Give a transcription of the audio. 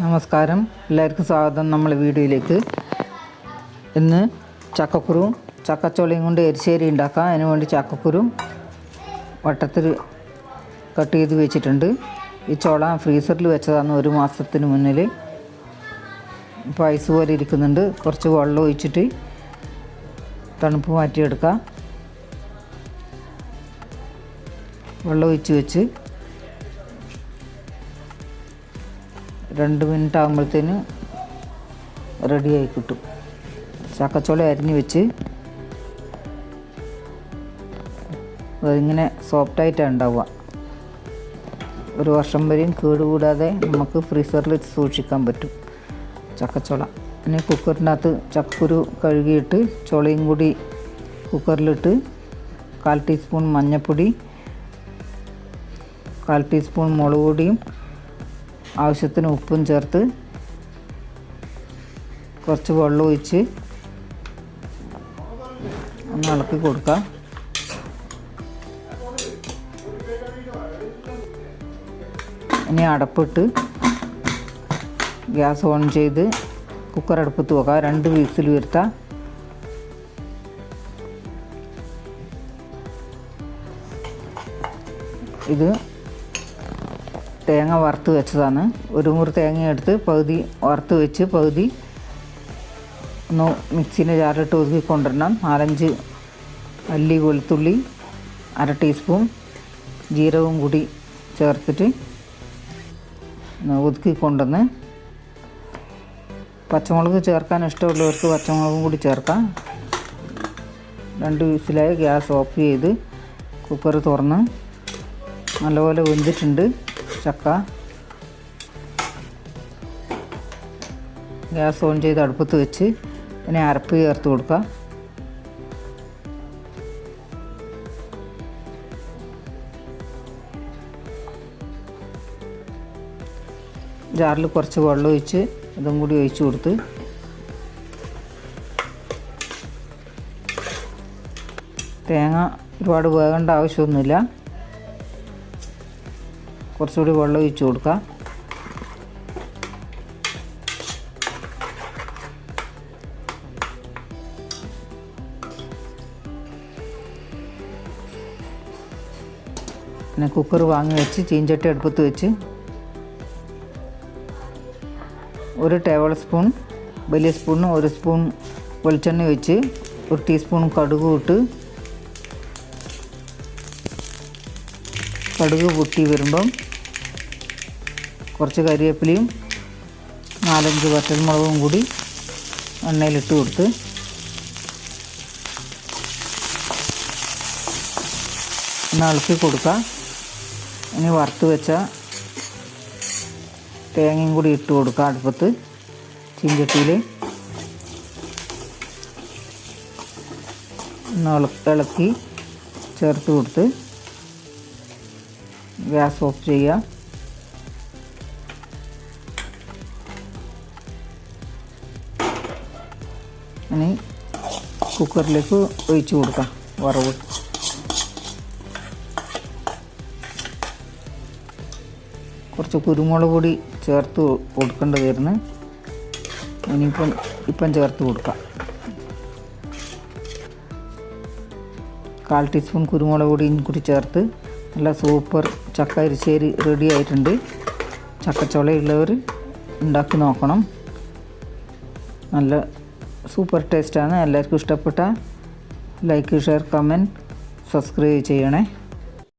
നമസ്കാരം. എല്ലാവർക്കും സ്വാഗതം നമ്മളെ വീഡിയോയിലേക്ക്. ഇന്ന് ചക്കക്കുരുവും ചക്കച്ചോളയും കൊണ്ട് എരിശ്ശേരി ഉണ്ടാക്കാം. അതിന് വേണ്ടി ചക്കക്കുരും വട്ടത്തിൽ കട്ട് ചെയ്ത് വെച്ചിട്ടുണ്ട്. ഈ ചോള ഫ്രീസറിൽ വെച്ചതാണ് ഒരു മാസത്തിന് മുന്നിൽ ഇപ്പോൾ ഐസ് പോലെ ഇരിക്കുന്നുണ്ട്. കുറച്ച് വെള്ളം ഒഴിച്ചിട്ട് തണുപ്പ് മാറ്റിയെടുക്കാം. വെള്ളം ഒഴിച്ച് വെച്ച് രണ്ട് മിനിറ്റ് ആകുമ്പോഴത്തേന് റെഡിയായി കിട്ടും. ചക്കച്ചോള അരിഞ്ഞ് വെച്ച് അതിങ്ങനെ സോഫ്റ്റായിട്ടാണ് ഉണ്ടാവുക. ഒരു വർഷം വരെയും കേടുകൂടാതെ നമുക്ക് ഫ്രീസറിൽ സൂക്ഷിക്കാൻ പറ്റും ചക്കച്ചോള. പിന്നെ കുക്കറിനകത്ത് ചക്കുരു കഴുകിയിട്ട് ചുളയും കൂടി കുക്കറിലിട്ട് കാൽ ടീസ്പൂൺ മഞ്ഞൾപ്പൊടി കാൽ ടീസ്പൂൺ മുളക് പൊടിയും ആവശ്യത്തിന് ഉപ്പും ചേർത്ത് കുറച്ച് വെള്ളം ഒഴിച്ച് ഒന്ന് ഇളക്കി കൊടുക്കാം. ഇനി അടപ്പിട്ട് ഗ്യാസ് ഓൺ ചെയ്ത് കുക്കർ അടുപ്പത്ത് വെക്കാം. രണ്ട് വീസിൽ വരുത്താം. ഇത് തേങ്ങ വറുത്ത് വെച്ചതാണ്. ഒരു മുറി തേങ്ങ എടുത്ത് പകുതി വറുത്ത് വെച്ച് പകുതി ഒന്ന് മിക്സിന്റെ ജാറിലിട്ട് ഒതുക്കി കൊണ്ടുവരണം നാലഞ്ച് അല്ലി വെളുത്തുള്ളി അര ടീസ്പൂൺ ജീരകവും കൂടി ചേർത്തിട്ട് ഒതുക്കി കൊണ്ടുവന്ന് പച്ചമുളക് ചേർക്കാൻ ഇഷ്ടമുള്ളവർക്ക് പച്ചമുളകും കൂടി ചേർക്കാം. രണ്ട് വിസിലായി ഗ്യാസ് ഓഫ് ചെയ്ത് കുക്കർ തുറന്ന് നല്ലപോലെ വെന്തിട്ടുണ്ട്. ചക്ക. ഗ്യാസ് ഓൺ ചെയ്ത് അടുപ്പത്ത് വെച്ച് ഇനി അരപ്പ് ചേർത്ത് കൊടുക്കുക. ജാറിൽ കുറച്ച് വെള്ളം ഒഴിച്ച് ഇതും കൂടി ഒഴിച്ച് കൊടുത്ത് തേങ്ങ ഒരുപാട് വേകേണ്ട ആവശ്യമൊന്നുമില്ല. കുറച്ചുകൂടി വെള്ളം ഒഴിച്ചു കൊടുക്കാം. പിന്നെ കുക്കർ വാങ്ങി വെച്ച് ചീഞ്ചട്ടി അടുപ്പത്ത് വെച്ച് ഒരു ടേബിൾ സ്പൂൺ വലിയ സ്പൂണിന് ഒരു സ്പൂൺ വെളിച്ചെണ്ണ വെച്ച് ഒരു ടീസ്പൂൺ കടുക് ഇട്ട് കടുക് പൊട്ടി വരുമ്പം കുറച്ച് കരിവേപ്പിലയും നാലഞ്ച് വറ്റൽമുളകും കൂടി എണ്ണയിലിട്ട് കൊടുത്ത് ഒന്ന് ഇളക്കി കൊടുക്കുക. ഇനി വറുത്ത് വെച്ച തേങ്ങയും കൂടി ഇട്ട് കൊടുക്കുക അടുപ്പത്ത് ചീഞ്ചട്ടിയിൽ ഒന്ന് ഇളക്കി ചേർത്ത് കൊടുത്ത് ഗ്യാസ് ഓഫ് ചെയ്യുക. ഇനി കുക്കറിലേക്ക് ഒഴിച്ചു കൊടുക്കാം വറവ്. കുറച്ച് കുരുമുളക് പൊടി ചേർത്ത് കൊടുക്കേണ്ടതായിരുന്നു ഇനിയിപ്പം ഇപ്പം ചേർത്ത് കൊടുക്കാം. കാൽ ടീസ്പൂൺ കുരുമുളക് പൊടിയും കൂടി ചേർത്ത് നല്ല സൂപ്പർ ചക്ക അരിശ്ശേരി റെഡി ആയിട്ടുണ്ട്. ചക്കച്ചോളയുള്ളവർ ഉണ്ടാക്കി നോക്കണം. നല്ല സൂപ്പർ ടേസ്റ്റാണ്. എല്ലാവർക്കും ഇഷ്ടപ്പെട്ട ലൈക്ക് ഷെയർ കമന്റ് സബ്സ്ക്രൈബ് ചെയ്യണേ.